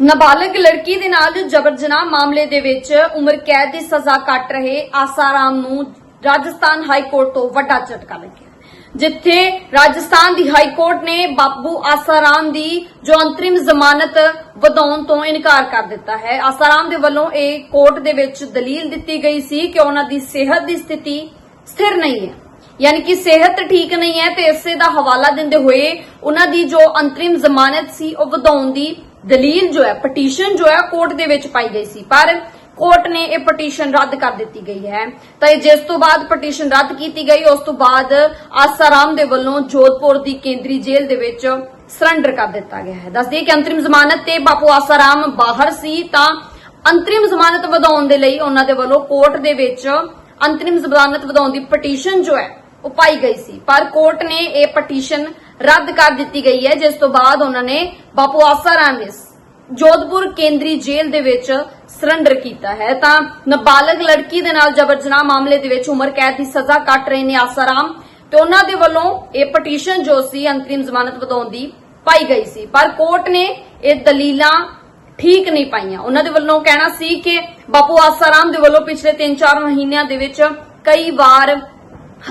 ਨਾਬਾਲਗ ਲੜਕੀ ਦੇ ਨਾਲ ਜਬਰ ਜਨਾਹ ਮਾਮਲੇ ਦੇ ਵਿੱਚ ਉਮਰ ਕੈਦ ਦੀ ਸਜ਼ਾ ਕੱਟ ਰਹੇ ਆਸਾਰਾਮ ਨੂੰ ਰਾਜਸਥਾਨ ਹਾਈ ਕੋਰਟ ਤੋਂ ਵੱਡਾ ਝਟਕਾ ਲੱਗਿਆ। ਜਿੱਥੇ ਰਾਜਸਥਾਨ ਦੀ ਹਾਈ ਕੋਰਟ ਨੇ ਬਾਬੂ ਆਸਾਰਾਮ ਦੀ ਜੋ ਅੰਤਰਿਮ ਜ਼ਮਾਨਤ ਵਧਾਉਣ ਤੋਂ ਇਨਕਾਰ ਕਰ ਦਿੱਤਾ ਹੈ। ਆਸਾਰਾਮ ਦੇ ਵੱਲੋਂ ਇਹ ਕੋਰਟ ਦੇ ਵਿੱਚ ਦਲੀਲ ਦਿੱਤੀ ਗਈ ਸੀ ਕਿ ਉਹਨਾਂ ਦੀ ਸਿਹਤ ਦੀ ਸਥਿਤੀ ਸਥਿਰ ਨਹੀਂ ਹੈ। ਯਾਨੀ ਕਿ ਸਿਹਤ ਠੀਕ ਨਹੀਂ ਹੈ ਤੇ ਇਸੇ ਦਾ ਹਵਾਲਾ ਦਿੰਦੇ ਹੋਏ ਉਹਨਾਂ ਦੀ ਜੋ ਅੰਤਰਿਮ ਜ਼ਮਾਨਤ ਸੀ ਉਹ ਵਧਾਉਣ ਦੀ ਦਲੀਲ ਜੋ ਹੈ ਪਟੀਸ਼ਨ ਜੋ ਹੈ ਕੋਰਟ ਦੇ ਵਿੱਚ ਪਾਈ ਗਈ ਸੀ। ਪਰ ਕੋਰਟ ਨੇ ਇਹ ਪਟੀਸ਼ਨ ਰੱਦ ਕਰ ਦਿੱਤੀ ਗਈ ਹੈ। ਤਾਂ ਜਿਸ ਤੋਂ ਬਾਅਦ ਪਟੀਸ਼ਨ ਰੱਦ ਕੀਤੀ ਗਈ, ਉਸ ਤੋਂ ਬਾਅਦ ਆਸਾਰਾਮ ਦੇ ਵੱਲੋਂ ਜੋਧਪੁਰ ਦੀ ਕੇਂਦਰੀ ਜੇਲ੍ਹ ਦੇ ਵਿੱਚ ਸਰੈਂਡਰ ਕਰ ਦਿੱਤਾ ਗਿਆ ਹੈ। ਦੱਸਦੀ ਕਿ ਅੰਤਰਿਮ ਜ਼ਮਾਨਤ ਤੇ ਬਾਪੂ ਆਸਾਰਾਮ ਬਾਹਰ ਸੀ, ਤਾਂ ਅੰਤਰਿਮ ਜ਼ਮਾਨਤ ਵਧਾਉਣ ਦੇ ਲਈ ਉਹਨਾਂ ਦੇ ਵੱਲੋਂ ਕੋਰਟ ਦੇ ਵਿੱਚ ਅੰਤਰਿਮ ਜ਼ਮਾਨਤ ਵਧਾਉਣ ਦੀ ਪਟੀਸ਼ਨ ਜੋ ਹੈ, ਉਹ ਪਾਈ ਗਈ ਸੀ। ਪਰ ਕੋਰਟ ਨੇ ਇਹ ਪਟੀਸ਼ਨ ਰੱਦ ਕਰ ਦਿੱਤੀ ਗਈ ਹੈ ਜਿਸ ਤੋਂ ਬਾਅਦ ਉਹਨਾਂ ਨੇ ਬਾਪੂ ਆਸਾਰਾਮ ਨੂੰ ਜੋਧਪੁਰ ਕੇਂਦਰੀ ਜੇਲ੍ਹ ਦੇ ਵਿੱਚ ਸਰੈਂਡਰ ਕੀਤਾ ਹੈ ਤਾਂ ਨਾਬਾਲਗ ਲੜਕੀ ਦੇ ਨਾਲ ਜਬਰ ਜਨਾਹ ਮਾਮਲੇ ਦੇ ਵਿੱਚ ਉਮਰ ਕੈਦ ਦੀ ਸਜ਼ਾ ਕੱਟ ਰਹੇ ਨੇ ਆਸਾਰਾਮ ਤੇ ਉਹਨਾਂ ਦੇ ਵੱਲੋਂ ਇਹ ਪਟੀਸ਼ਨ ਜੋ ਸੀ ਅੰਤਰਿਮ ਜ਼ਮਾਨਤ ਵਧਾਉਣ ਦੀ ਪਾਈ ਗਈ ਸੀ ਪਰ ਕੋਰਟ ਨੇ ਇਹ ਦਲੀਲਾਂ ਠੀਕ ਨਹੀਂ ਪਾਈਆਂ ਉਹਨਾਂ ਦੇ ਵੱਲੋਂ ਕਹਿਣਾ ਸੀ ਕਿ ਬਾਪੂ ਆਸਾਰਾਮ ਦੇ ਵੱਲੋਂ ਪਿਛਲੇ 3-4 ਮਹੀਨਿਆਂ ਦੇ ਵਿੱਚ ਕਈ ਵਾਰ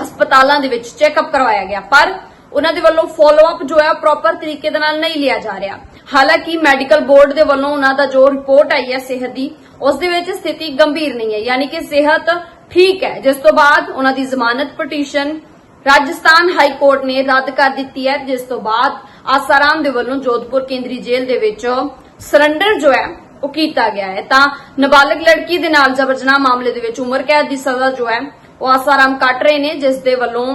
ਹਸਪਤਾਲਾਂ ਦੇ ਵਿੱਚ ਚੈੱਕਅਪ ਕਰਵਾਇਆ ਗਿਆ ਪਰ ਉਹਨਾਂ ਦੇ ਵੱਲੋਂ ਫਾਲੋ ਅਪ ਜੋ ਹੈ ਪ੍ਰੋਪਰ ਤਰੀਕੇ ਦੇ ਨਾਲ ਨਹੀਂ ਲਿਆ ਜਾ ਰਿਹਾ। ਹਾਲਾਂਕਿ ਮੈਡੀਕਲ ਬੋਰਡ ਦੇ ਵੱਲੋਂ ਉਹਨਾਂ ਦਾ ਜੋ ਰਿਪੋਰਟ ਆਈ ਹੈ ਸਿਹਤ ਦੀ, ਉਸ ਦੇ ਵਿੱਚ ਸਥਿਤੀ ਗੰਭੀਰ ਨਹੀਂ ਹੈ। ਯਾਨੀ ਕਿ ਸਿਹਤ ਠੀਕ ਹੈ। ਜਿਸ ਤੋਂ ਬਾਅਦ ਉਹਨਾਂ ਦੀ ਜ਼ਮਾਨਤ ਪਟੀਸ਼ਨ ਰਾਜਸਥਾਨ ਹਾਈ ਕੋਰਟ ਨੇ ਰੱਦ ਕਰ ਦਿੱਤੀ ਹੈ। ਜਿਸ ਤੋਂ ਬਾਅਦ ਆਸਾਰਾਮ ਦੇ ਵੱਲੋਂ ਜੋਧਪੁਰ ਕੇਂਦਰੀ ਜੇਲ੍ਹ ਦੇ ਵਿੱਚ ਸਰੈਂਡਰ ਜੋ ਹੈ, ਉਹ ਕੀਤਾ ਗਿਆ ਹੈ। ਤਾਂ ਨਾਬਾਲਗ ਲੜਕੀ ਦੇ ਨਾਲ ਜਬਰ ਜਨਾਹ ਮਾਮਲੇ ਦੇ ਵਿੱਚ ਉਮਰ ਕੈਦ ਦੀ ਸਜ਼ਾ ਜੋ ਹੈ, ਉਹ ਆਸਾਰਾਮ ਕੱਟ ਰਹੇ ਨੇ, ਜਿਸ ਦੇ ਵੱਲੋਂ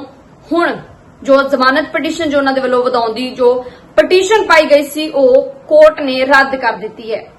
ਹੁਣ ਜੋ ਜ਼ਮਾਨਤ ਪਟੀਸ਼ਨ ਜੋ ਉਹਨਾਂ ਦੇ ਵੱਲੋਂ ਵਧਾਉਣ ਦੀ ਜੋ ਪਟੀਸ਼ਨ ਪਾਈ ਗਈ ਸੀ, ਉਹ ਕੋਰਟ ਨੇ ਰੱਦ ਕਰ ਦਿੱਤੀ ਹੈ।